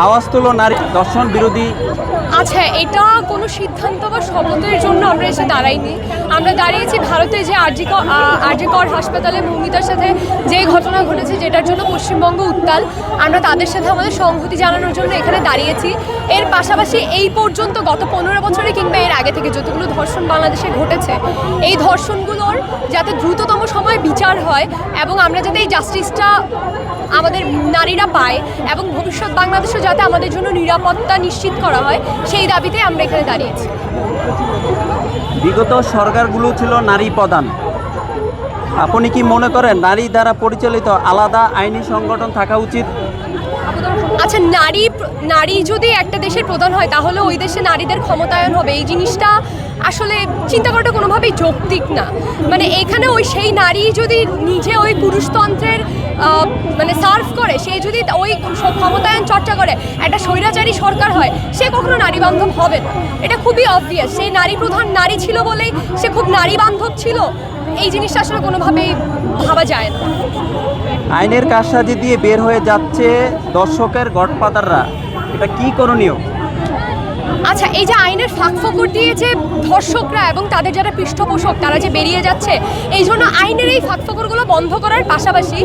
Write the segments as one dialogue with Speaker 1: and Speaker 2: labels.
Speaker 1: আওয়াজ তুলো, নারী দর্শন বিরোধী।
Speaker 2: আচ্ছা এটা কোনো সিদ্ধান্ত বা শপথের জন্য আমরা এসে দাঁড়াইনি। আমরা দাঁড়িয়েছি ভারতে যে আরজিকর আরজিকর হাসপাতালে মৌমিতার সাথে যে ঘটনা ঘটেছে যেটার জন্য পশ্চিমবঙ্গ উত্তাল, আমরা তাদের সাথে আমাদের সংহতি জানানোর জন্য এখানে দাঁড়িয়েছি। এর পাশাপাশি এই পর্যন্ত গত পনেরো বছরে কিংবা এর আগে থেকে যতগুলো ধর্ষণ বাংলাদেশে ঘটেছে, এই ধর্ষণগুলোর যাতে দ্রুততম সময় বিচার হয় এবং আমরা যাতে এই জাস্টিসটা আমাদের নারীরা পায় এবং ভবিষ্যৎ বাংলাদেশে যাতে আমাদের জন্য নিরাপত্তা নিশ্চিত করা হয়, সেই দাবিতে আমরা এখানে দাঁড়িয়েছি।
Speaker 1: বিগত সরকারগুলো ছিল নারী প্রধান। আপনি কি মনে করেন নারী দ্বারা পরিচালিত আলাদা আইনি সংগঠন থাকা উচিত?
Speaker 2: আচ্ছা নারী নারী যদি একটা দেশের প্রধান হয়, তাহলে ওই দেশে নারীদের ক্ষমতায়ন হবে। এই জিনিসটা আসলে চিন্তা করাটা কোনোভাবেই যৌক্তিক না। মানে এখানে ওই সেই নারী যদি নিজে ওই পুরুষতন্ত্রের মানে সার্ভ করে, সে যদি ওই ক্ষমতায়ন চর্চা করে, একটা স্বৈরাচারী সরকার হয়, সে কখনো নারী বান্ধব হবে না। এটা খুবই অবভিয়াস সেই নারী প্রধান নারী ছিল বলেই সে খুব নারী বান্ধব ছিল। এই জিনিসটা আসলে কোনোভাবেই ভাবা যায় না।
Speaker 1: আইনের কারসাজি দিয়ে বের হয়ে যাচ্ছে দর্শকের গডফাদাররা। এটা কি করণীয়?
Speaker 2: আচ্ছা এই যে আইনের ফাঁক ফোকর দিয়ে যে ধর্ষকরা এবং তাদের যারা পৃষ্ঠপোষক, তারা যে বেরিয়ে যাচ্ছে, এই জন্য আইনের এই ফাঁক ফোকরগুলো বন্ধ করার পাশাপাশি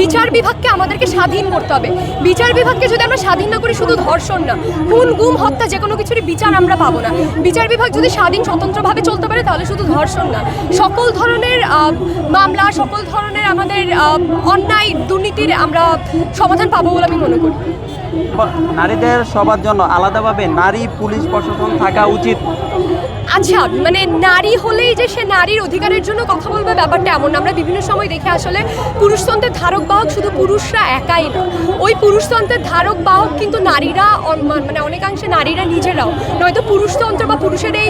Speaker 2: বিচার বিভাগকে আমাদেরকে স্বাধীন করতে হবে। বিচার বিভাগকে যদি আমরা স্বাধীন না করি, শুধু ধর্ষণ না, খুন, গুম, হত্যা যে কোনো কিছুরই বিচার আমরা পাবো না। বিচার বিভাগ যদি স্বাধীন, স্বতন্ত্রভাবে চলতে পারে, তাহলে শুধু ধর্ষণ না। সকল ধরনের মামলা, সকল ধরনের আমাদের অন্যায় দুর্নীতির আমরা সমাধান পাবো বলে আমি মনে করি।
Speaker 1: নারীদের সবার জন্য আলাদাভাবে নারী পুলিশ প্রশাসন থাকা উচিত।
Speaker 2: আচ্ছা মানে নারী হলেই যে সে নারীর অধিকারের জন্য কথা বলবে, ব্যাপারটা এমন আমরা বিভিন্ন সময় দেখে আসলে পুরুষতন্ত্রের ধারক বাহক শুধু পুরুষরা একাই না। ওই পুরুষতন্ত্রের ধারক বাহক কিন্তু নারীরা মানে অনেকাংশে নারীরা নিজেরাও। নয়তো পুরুষতন্ত্র বা পুরুষের এই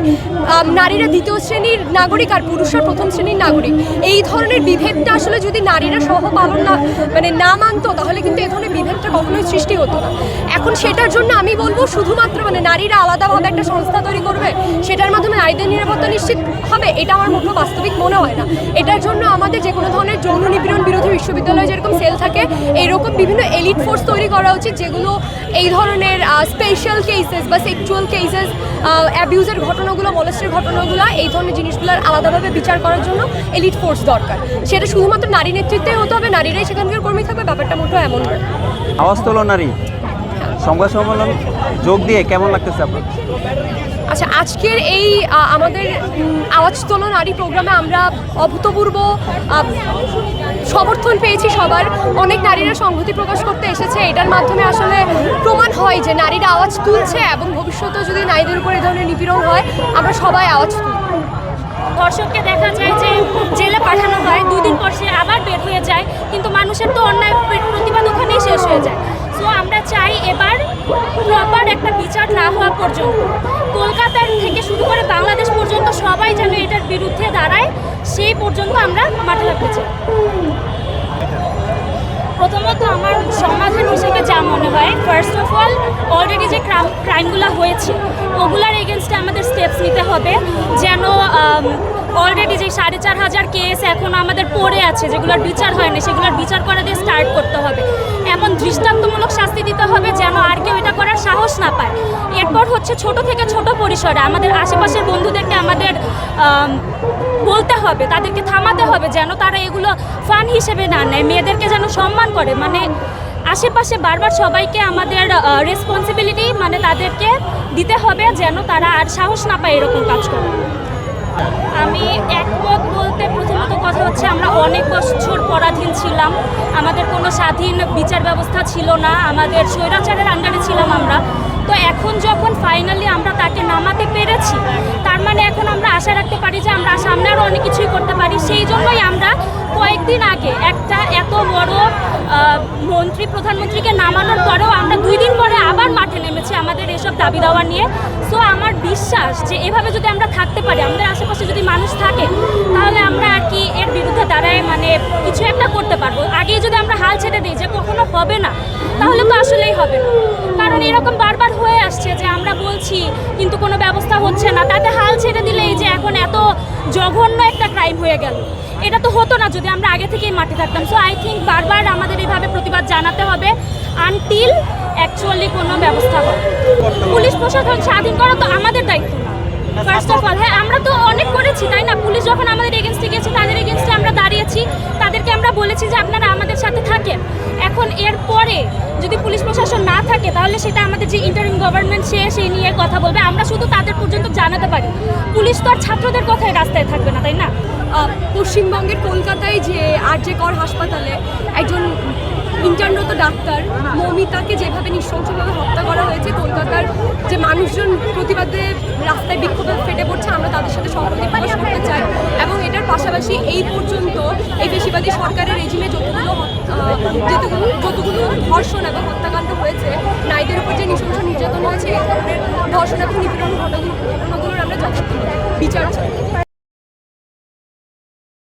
Speaker 2: নারীরা দ্বিতীয় শ্রেণির নাগরিক আর পুরুষরা প্রথম শ্রেণির নাগরিক। এই ধরনের বিভেদটা আসলে যদি নারীরা সহ পালন না মানে না মানতো, তাহলে কিন্তু এই ধরনের বিভেদটা কখনোই সৃষ্টি হতো না। এখন সেটার জন্য আমি বলব, শুধুমাত্র মানে নারীরা আলাদাভাবে একটা সংস্থা তৈরি করবে, সেটার মাধ্যমে নারীদের নিরাপত্তা নিশ্চিত হবে, এটা আমার মোটেও বাস্তবিক মনে হয় না। এটার জন্য আমাদের যে কোনো ধরনের যৌন নিপীড়ন বিরোধী বিশ্ববিদ্যালয়ে যেরকম সেল থাকে এইরকম বিভিন্ন এলিট ফোর্স তৈরি করা উচিত, যেগুলো এই ধরনের স্পেশাল কেসেস বা সেক্সুয়াল কেসেস অ্যাবিউজের ঘটনাগুলো মলেস্টের ঘটনাগুলো, এই ধরনের জিনিসগুলোর আলাদাভাবে বিচার করার জন্য এলিট ফোর্স দরকার। সেটা শুধুমাত্র নারী নেতৃত্বে হতে হবে, নারীরাই সেখানকার কর্মী থাকবে, ব্যাপারটা মোটেও এমন নয়।
Speaker 1: আওয়াজ তোলো নারী। সংবাদ সম্মেলন যোগ দিয়ে কেমন লাগতেছে আপনার?
Speaker 2: আচ্ছা আজকের এই আমাদের আওয়াজ তোলো নারী প্রোগ্রামে আমরা অভূতপূর্ব সমর্থন পেয়েছি সবার। অনেক নারীরা সংহতি প্রকাশ করতে এসেছে। এটার মাধ্যমে আসলে প্রমাণ হয় যে নারীরা আওয়াজ তুলছে এবং ভবিষ্যতে যদি নারীদের উপর এই ধরনের নিপীড়ন হয়, আমরা সবাই আওয়াজ তুলব।
Speaker 3: ধর্ষককে দেখা যায় যে জেলে পাঠানো হয় দুই দিন পর সে আবার বের হয়ে যায়, কিন্তু মানুষের তো অন্যায় প্র- প্রতিবাদ ওখানেই শেষ হয়ে যায়। সো আমরা চাই এবার প্রপার একটা বিচার না হওয়া পর্যন্ত। কলকাতার থেকে শুরু করে বাংলাদেশ পর্যন্ত সবাই যেন এটার বিরুদ্ধে দাঁড়ায়, সেই পর্যন্ত আমরা মাঠে রাখতে চাই। প্রথমত আমার সমাধান হিসেবে যা মনে হয় ফার্স্ট অফ অল অলরেডি যে ক্রাইমগুলো হয়েছে, ওগুলার এগেনস্টে আমাদের স্টেপস নিতে হবে। যেন অলরেডি যে সাড়ে চার হাজার কেস এখন আমাদের পড়ে আছে, যেগুলোর বিচার হয়নি, সেগুলোর বিচার করা দিয়ে স্টার্ট করতে হবে। না পায়। এরপর হচ্ছে ছোট থেকে ছোট পরিসরে আমাদের আশেপাশের বন্ধুদেরকে আমাদের বলতে হবে, তাদেরকে থামাতে হবে যেন তারা এগুলো ফান হিসেবে না নেয়। মেয়েদেরকে যেন সম্মান করে। মানে আশেপাশে বারবার সবাইকে আমাদের রেসপন্সিবিলিটি মানে তাদেরকে দিতে হবে যেন তারা আর সাহস না পায় এরকম কাজ করে আমি একমত বলতে প্রথমত কথা হচ্ছে আমরা অনেক বছর পরাধীন ছিলাম। আমাদের কোনো স্বাধীন বিচার ব্যবস্থা ছিল না। আমাদের স্বৈরাচারের আন্ডারে ছিলাম আমরা। তো এখন যখন ফাইনালি আমরা তাকে নামাতে পেরেছি, তার মানে এখন আমরা আশা রাখতে পারি যে আমরা সামনে আরও অনেক কিছুই করতে পারি। সেই জন্যই আমরা কয়েকদিন আগে একটা এত বড় মন্ত্রী, প্রধানমন্ত্রীকে নামানোর পরেও আমরা দুই দিন পরে আবার মাঠে নেমেছি আমাদের এসব দাবি দাওয়া নিয়ে। সো আমার বিশ্বাস যে এভাবে যদি আমরা থাকতে পারি, আমাদের আশেপাশে যদি মানুষ থাকে, তাহলে আমরা আর কি এর বিরুদ্ধে দাঁড়ায় মানে কিছু একটা করতে পারব। আগেই যদি আমরা হাল ছেড়ে দিই যে কখনো হবে না, তাহলে তো আসলেই হবে না। কারণ এরকম বারবার হয়ে আসছে যে আমরা বলছি, কিন্তু কোনো ব্যবস্থা হচ্ছে না। তাতে হাল ছেড়ে দিলেই যে এখন এত জঘন্য একটা ক্রাইম হয়ে গেল। এটা তো হতো না যদি আমরা আগে থেকেই মাঠে থাকতাম। সো আই থিঙ্ক বারবার আমাদের এইভাবে প্রতিবাদ জানাতে হবে আনটিল অ্যাকচুয়ালি কোনো ব্যবস্থা হয় পুলিশ প্রশাসন স্বাধীন করা তো আমাদের দায়িত্ব না। ফার্স্ট অফ অল হ্যাঁ আমরা তো অনেক করেছি, তাই না? পুলিশ যখন আমাদের এগেনস্টে গেছে তাদের এগেনস্টে আমরা দাঁড়িয়েছি। আমরা বলেছি যে আপনারা আমাদের সাথে থাকেন। এখন এর পরে যদি পুলিশ প্রশাসন না থাকে, তাহলে সেটা আমাদের যে ইন্টারিম গভর্নমেন্ট সে সেই নিয়ে কথা বলবে। আমরা শুধু তাদের পর্যন্ত জানাতে পারি। পুলিশ তো আর ছাত্রদের কথায় রাস্তায় থাকবে না, তাই না?
Speaker 2: পশ্চিমবঙ্গের কলকাতায় যে আরজে কর হাসপাতালে একজন ইন্টার্নরত ডাক্তার মৌমিতাকে যেভাবে নৃশংসভাবে হত্যা করা হয়েছে, কলকাতার যে মানুষজন প্রতিবাদে রাস্তায় বিক্ষোভে ফেটে পড়ছে, আমরা তাদের সাথে সংহতি প্রকাশ করতে চাই। এবং পাশাপাশি এই পর্যন্ত এই বেশিবাদী সরকারের রেজিমে যতগুলো যতগুলো যতগুলো ধর্ষণ এবং হত্যাকাণ্ড হয়েছে, নারীদের উপর যে নৃশংস নির্যাতন হয়েছে, এই ধরনের ধর্ষণ এবং নিপীড়ন ঘটনাগুলো- ঘটনাগুলোর আমরা যথেষ্ট বিচার চাই।